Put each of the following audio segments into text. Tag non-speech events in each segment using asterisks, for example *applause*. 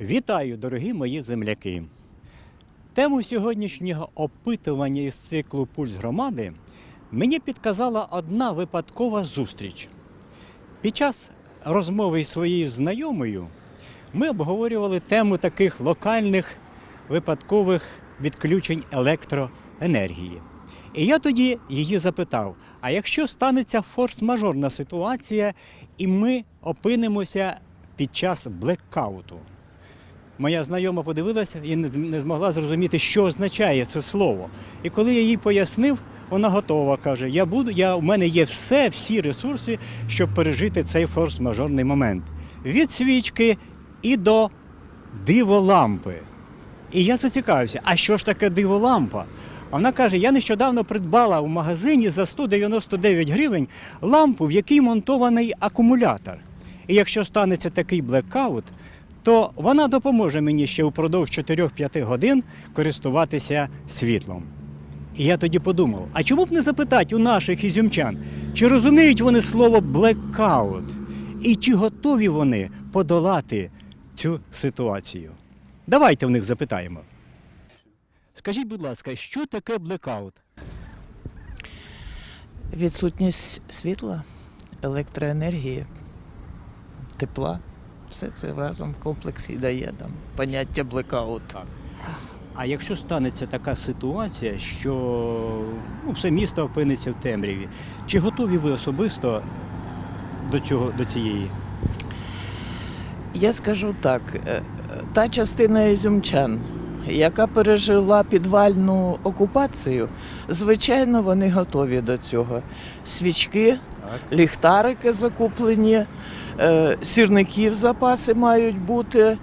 Вітаю, дорогі мої земляки! Тему сьогоднішнього опитування із циклу Пульс громади мені підказала одна випадкова зустріч. Під час розмови із своєю знайомою ми обговорювали тему таких локальних випадкових відключень електроенергії. І я тоді її запитав: а якщо станеться форс-мажорна ситуація, і ми опинимося під час блекауту? Моя знайома подивилася і не змогла зрозуміти, що означає це слово. І коли я їй пояснив, вона готова каже: Я буду, я, у мене є все, всі ресурси, щоб пережити цей форс-мажорний момент. Від свічки і до диволампи. І я зацікавився, а що ж таке диволампа? А вона каже: я нещодавно придбала в магазині за 199 гривень лампу, в якій монтований акумулятор. І якщо станеться такий блекаут, то вона допоможе мені ще впродовж 4-5 годин користуватися світлом. І я тоді подумав: а чому б не запитати у наших ізюмчан, чи розуміють вони слово блекаут, і чи готові вони подолати цю ситуацію? Давайте в них запитаємо. Скажіть, будь ласка, що таке блекаут? Відсутність світла, електроенергії, тепла. Все це разом в комплексі дає там поняття блекаут. А якщо станеться така ситуація, що ну, все місто опиниться в темряві, чи готові ви особисто до цього до цієї? Я скажу так: е, е, та частина ізюмчан, яка пережила підвальну окупацію, звичайно, вони готові до цього. Свічки, Так. Ліхтарики закуплені, е, сірників запаси мають бути.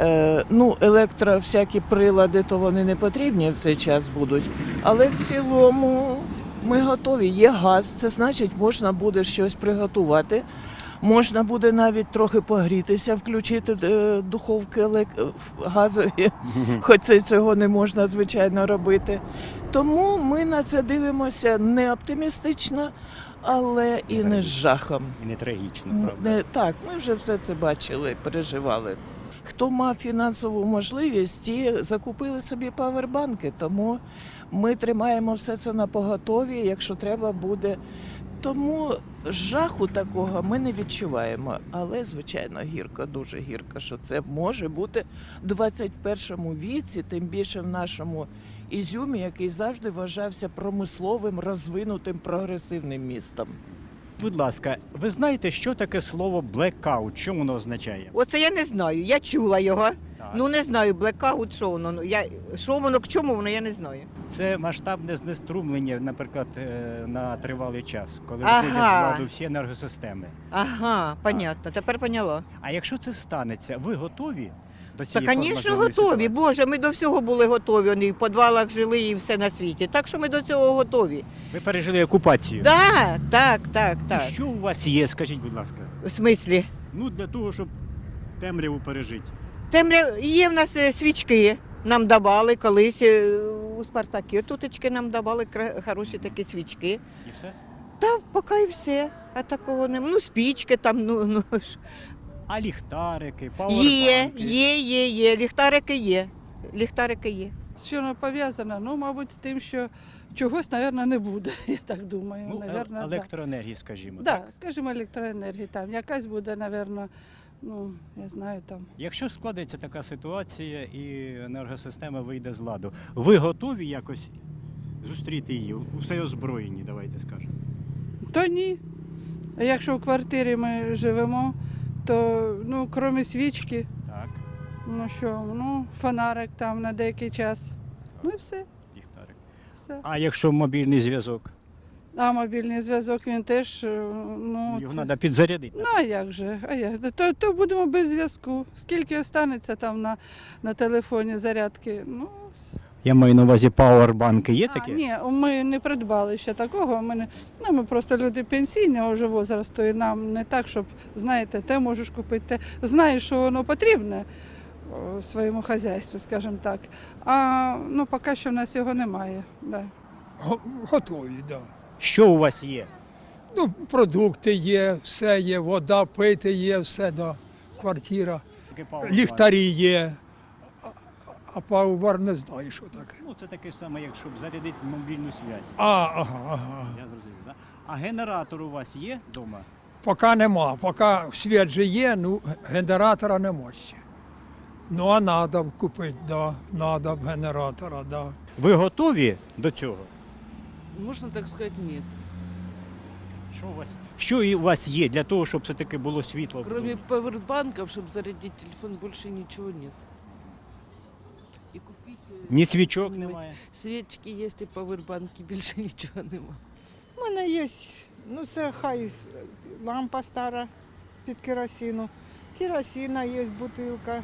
Е, ну, електро, всякі прилади, то вони не потрібні в цей час будуть. Але в цілому ми готові. Є газ, це значить, можна буде щось приготувати. Можна буде навіть трохи погрітися, включити е, духовки газові, *laughs* хоч це цього не можна звичайно робити. Тому ми на це дивимося не оптимістично, але і не з жахом. І не трагічно, правда? Не, так, ми вже все це бачили, переживали. Хто мав фінансову можливість, ті закупили собі павербанки, тому ми тримаємо все це на поготові, якщо треба буде. Тому жаху такого ми не відчуваємо. Але, звичайно, гірко, дуже гірко, що це може бути в 21 віці, тим більше в нашому Ізюмі, який завжди вважався промисловим, розвинутим, прогресивним містом. Будь ласка, ви знаєте, що таке слово блекаут? Що воно означає? Оце я не знаю. Я чула його. Так. Ну не знаю, блекаут, що воно. Ну, я, що воно, к чому воно, я не знаю. Це масштабне знеструмлення, наприклад, е, на тривалий час, коли Ага. виходять з ладу всі енергосистеми. Ага, понятно, тепер поняла. А якщо це станеться, ви готові до Та, звісно, готові. ситуації? Боже, ми до всього були готові. Вони в підвалах жили і все на світі. Так що ми до цього готові. Ви пережили окупацію. Так, так, так, І так. Що у вас є, скажіть, будь ласка? В смислі? Ну, для того, щоб темряву пережити. Темря... Є в нас е, свічки. Нам давали колись е, у Спартакі. Тутечки нам давали хороші такі свічки. І все? Та поки і все. А такого не ну спічки там, ну, ну. А ліхтарики, Є, пауербанки? є, є, є. Ліхтарики є. Ліхтарики є. З чим воно пов'язано? Ну, мабуть, з тим, що чогось, мабуть, не буде, *laughs* я так думаю. Ну, Наверно, е- да. електроенергії, скажімо. Да, так? скажімо, електроенергії там. Якась буде, напевно, ну, я знаю, там. Якщо складеться така ситуація і енергосистема вийде з ладу, ви готові якось зустріти її? Усе озброєні, давайте скажемо. То ні. А якщо в квартирі ми живемо, то, ну, крім свічки, Так, ну що, ну, фонарик там на деякий час. Ну і все. ліхтарик. все. А якщо мобільний зв'язок? А мобільний зв'язок він теж, е, ну, Його це- треба підзарядити. Ну, а як же? А як? же? То, то будемо без зв'язку. Скільки останеться там на, на телефоні зарядки? Ну, с- Я маю на увазі пауербанки. Є а, ні, ми не придбали ще такого. Ми, не, ну, ми просто люди пенсійного вже возрасту, і нам не так, щоб, знаєте, те можеш купити, те. Знаєш, що воно потрібне о, своєму хазяйству, скажімо так. А ну, поки що в нас його немає. Да. Го- Готові, так. Да. Що у вас є? Ну, продукти є, все є, вода пити є, все, да. квартира. Ліхтарі є, а паубар не знаю, що таке. Ну, це таке саме, як щоб зарядити мобільну зв'язь. А, ага, ага. Я зрозумів, да? А генератор у вас є вдома? Поки нема, поки світ же є, ну генератора нема ще. Ну, а треба б купити, да, треба б генератора, да. Ви готові до цього? Можно так сказать, нет. Що у вас, що і у вас є для того, щоб все-таки було світло? Кроме домі? пауэрбанков, чтобы зарядить телефон, больше ничего нет. Ні свічок немає. свечки есть и пауэрбанки, больше *laughs* ничего нема. У мене є, ну це хай лампа стара під керосину. Керосина є бутилка.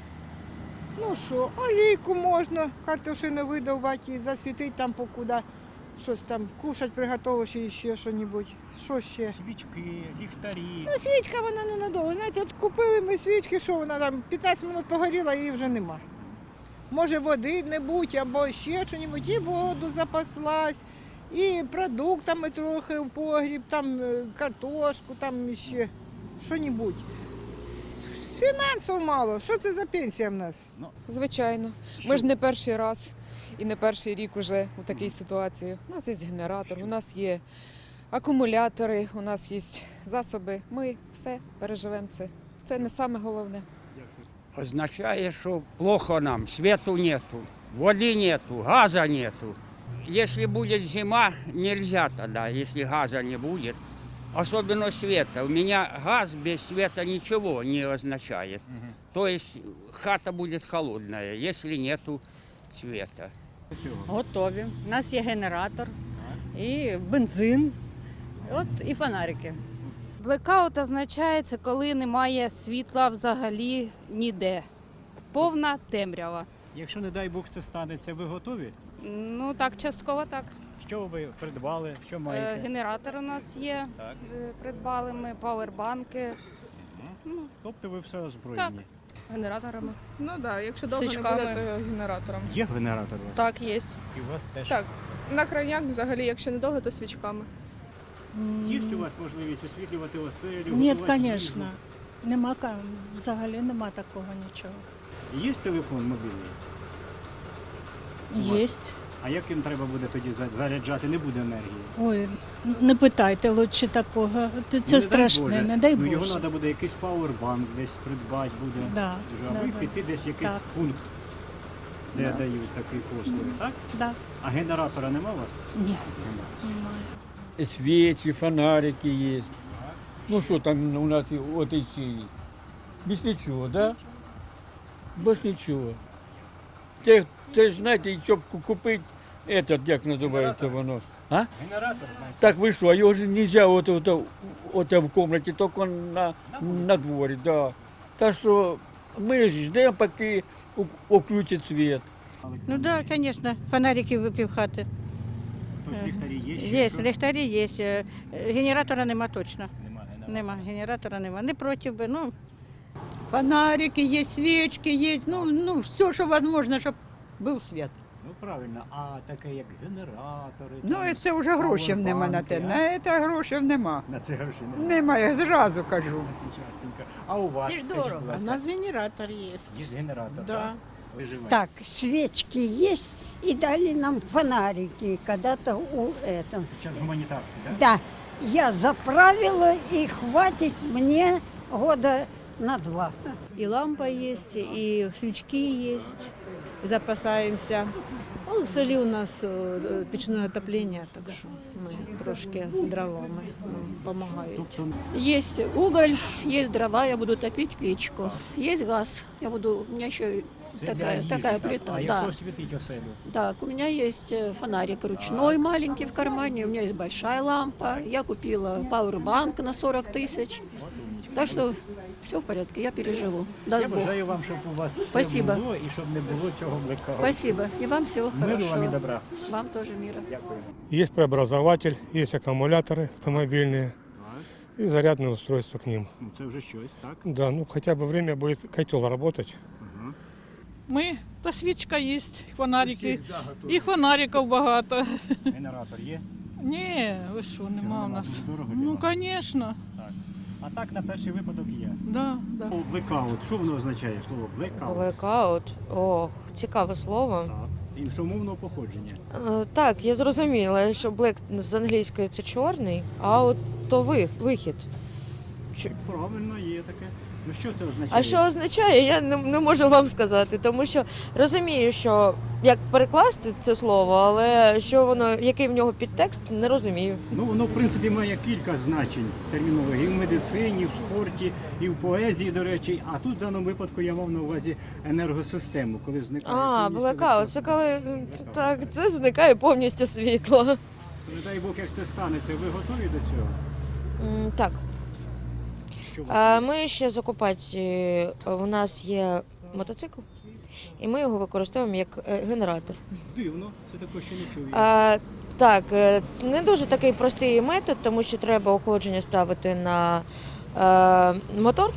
Ну що, олійку можна, картошину видовбати і засвітити там покуда. Щось там кушать, приготувати і ще щось. Що ще? Свічки, ліхтарі. Ну, свічка вона ненадовго. Знаєте, от купили ми свічки, що вона там 15 минут погоріла, її вже нема. Може, води не будь, або ще щось, і воду запаслась, і продуктами трохи в погріб, там е, картошку, там ще що-небудь. С- Фінансів мало. Що це за пенсія в нас? Звичайно. Ми ж не перший раз і не перший рік уже у такій ситуації. У нас є генератор, у нас є акумулятори, у нас є засоби. Ми все переживемо це. Це не саме головне. Означает, что плохо нам, свету нету, воды нету, газа нету. Если будет зима, нельзя тогда, если газа не будет. Особенно света. У меня газ без света ничего не означает. То есть хата будет холодная, если нету света. Готові. У нас є генератор і бензин, от і фонарики. Блекаут означається, коли немає світла взагалі ніде. Повна темрява. Якщо, не дай Бог, це станеться, ви готові? Ну так, частково так. Що ви придбали? Що Е, маєте? Генератор у нас є, Так. е, придбали ми, пауербанки. Тобто ви все озброєні. Так. Генераторами. Ну так, да, якщо довго Свічками. не буде, то генератором. Є генератор у вас? Так, є. І у вас теж. Так. На крайняк взагалі, якщо не довго, то свічками. Є у вас можливість освітлювати оселю? Ні, звісно. Нема взагалі нема такого нічого. Є телефон мобільний? Є. А як їм треба буде тоді заряджати? Не буде енергії. Ой, не питайте лучше такого. Це не страшне, Боже. не дай Ну, його треба буде якийсь пауербанк десь придбати буде. Да, да, аби да. піти десь в якийсь Так. пункт, де Да. дають такі послуги, так? Да. А генератора нема у вас? Ні, немає. Свечи, фонарики есть. Ну что там у нас вот эти... Без ничего, да? Без ничего. Те, те ж знаєте, щоб ку- купити этот, як називається воно. А? Генератор. Так ви що, а його ж нельзя от, от, от, в комнаті, тільки на, на дворі, да. Так що ми ж ждемо, поки у- включать світ. Ну так, да, звісно, фонарики випів хати. Тобто ліхтарі є? ще Є, ліхтарі є. Генератора нема точно. Нема генератора. Нема, генератора нема. Не проти би, ну, Фонарики є, свічки є, ну, ну все, що можливо, щоб був світ. Ну правильно, а таке як генератори. Ну, там, і це вже грошей нема на те. На це грошей нема. На це гроші немає. Немає, зразу кажу. Ясненько. А у вас? Це ж скажіть, дорого. будь У ласка, нас генератор є. Є генератор, Да. так? Ви живете? Так, свечки есть и дали нам фонарики когда-то у этом. Сейчас гуманитарки, да? Да, я заправила и хватит мне года на два. І лампа є, і свічки є, запасаємося Ну, в селі у нас е, пічне отоплення, так що ми трошки дровами допомагають. Тобто Есть уголь, есть дрова, я буду топить печку. Есть газ, я буду, у меня еще це такая, для їжі, такая так? плита, А да. якщо освітить оселю? Так, у меня есть э, фонарик ручной маленький в кармане, у меня есть большая лампа, я купила пауэрбанк на 40 тысяч. Так что все в порядке, я переживу. Даст Я Бог. бажаю вам, щоб у вас все Спасибо. було і щоб не було цього блекауту. Спасибо. И вам всего Миру вам і хорошего. добра. Вам тоже мира. Дякую. Є преобразователь, є акумуляторы автомобильные и зарядное устройство к ним. Ну, це вже щось, так? Да, ну хотя бы время будет котел работать. Ми та свічка є, фонарики. І фонариків багато. Генератор є? Ні, ви що, нема у нас. Дорого Ну, нема. звісно. А так на перший випадок є. Да, да. Блекаут. Що воно означає? Слово блекаут? Блекаут. Ох, цікаве слово. Так. Іншомовного походження. Е, Так, я зрозуміла, що блек з англійської це чорний, а от то ви, вихід. Чу- Правильно, є таке. Ну що це означає? А що означає, я не, не можу вам сказати, тому що розумію, що як перекласти це слово, але що воно, який в нього підтекст, не розумію. Ну, воно, в принципі, має кілька значень термінології. І в медицині, і в спорті, і в поезії, до речі. А тут в даному випадку я мав на увазі енергосистему, коли зникає. А, повністю це коли Blackout. так, це зникає повністю світло. Не дай Бог, як це станеться, ви готові до цього? М, Так. А? Ми ще з окупації. У нас є мотоцикл, і ми його використовуємо як е, генератор. Дивно, це такого ще не чув. А, так, е, не дуже такий простий метод, тому що треба охолодження ставити на е, мотор.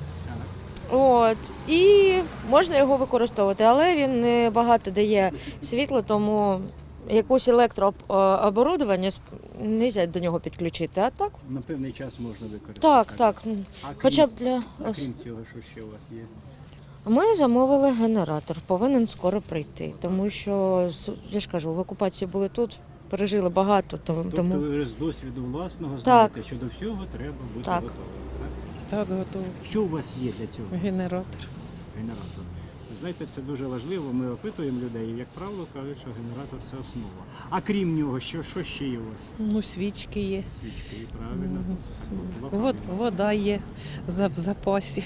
От, і можна його використовувати, але він не багато дає світла, тому якусь електрооборудовання не можна до нього підключити. А так, На певний час можна використати. так, так. А крім, Хоча б для а крім цього, що ще у вас є? Ми замовили генератор, повинен скоро прийти, тому що я ж кажу, в окупації були тут, пережили багато, тому, Тобто ви з досвіду власного Так. знаєте, що до всього треба бути Так. готовим. Так, готово. Так? Що у вас є для цього? Генератор. Генератор. Знаєте, це дуже важливо. Ми опитуємо людей, і як правило кажуть, що генератор це основа. А крім нього, що, що ще є у вас? Ну, свічки є. Свічки, є, правильно? Все, Вод, вода є в запасі.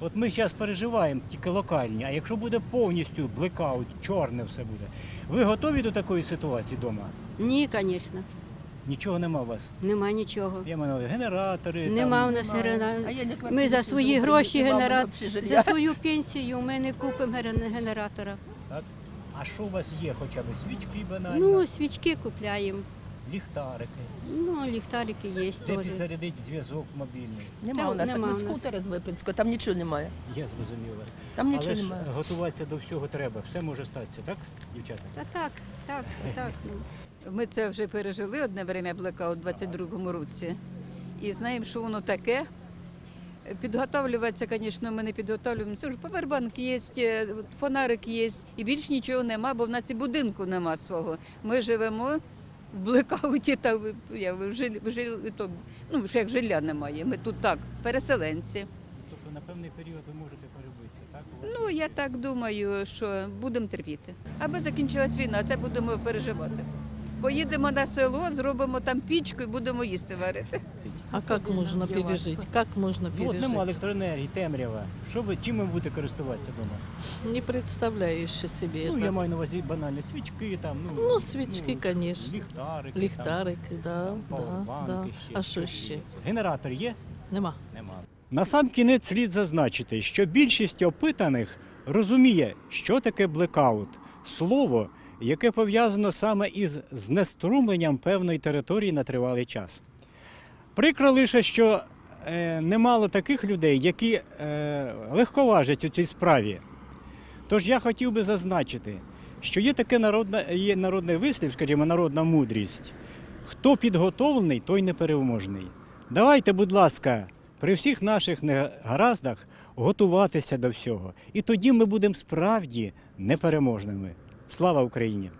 От ми зараз переживаємо тільки локальні, а якщо буде повністю блекаут, чорне все буде. Ви готові до такої ситуації вдома? Ні, звісно, Нічого нема у вас. нема нічого. Я маю генератори. Нема там, в нас генератора. Ми за свої гроші генератор, за свою пенсію ми не купимо ген- генератора. А що у вас є хоча б свічки банальні, Ну, свічки купляємо. ліхтарики, Ну, ліхтарики є де теж. підзарядить зв'язок мобільний. Нема у нас нема так ми скутери з Випинського, там нічого немає. Я зрозумів вас. Там нічого Але ж немає. готуватися до всього треба. Все може статися, так, дівчата? Та так, так, так. Ми це вже пережили одне время блекаут у 22-му році. І знаємо, що воно таке. Підготовлюватися, звісно, ми не підготовлюємо. Це ж повербанк є, е, фонарик є, і більш нічого нема, бо в нас і будинку нема свого. Ми живемо в блекауті, та я в жиль, то, ну, як жилля немає. Ми тут так, переселенці. Тобто на певний період ви можете перебитися, так? Ну, я так думаю, що будемо терпіти. Аби закінчилась війна, це будемо переживати. Поїдемо на село, зробимо там пічку і будемо їсти варити. А як можна пережити? Як можна Ну, от нема електроенергії, темрява. Що ви, чим ви будете користуватися вдома? Не представляю ще собі. Ну, я маю на увазі банальні свічки, там, ну, Ну, свічки, ну, конечно. ліхтарики. Ліхтарики, да, там, да, да. ще, А що є? ще? Генератор є? Нема. Нема. На сам кінець слід зазначити, що більшість опитаних розуміє, що таке блекаут слово, яке пов'язано саме із знеструмленням певної території на тривалий час. Прикро лише, що е, немало таких людей, які е, легковажать у цій справі. Тож я хотів би зазначити, що є таке народне, є народний вислів, скажімо, народна мудрість. Хто підготовлений, той непереможний. Давайте, будь ласка, при всіх наших негараздах готуватися до всього. І тоді ми будемо справді непереможними. Слава Україні!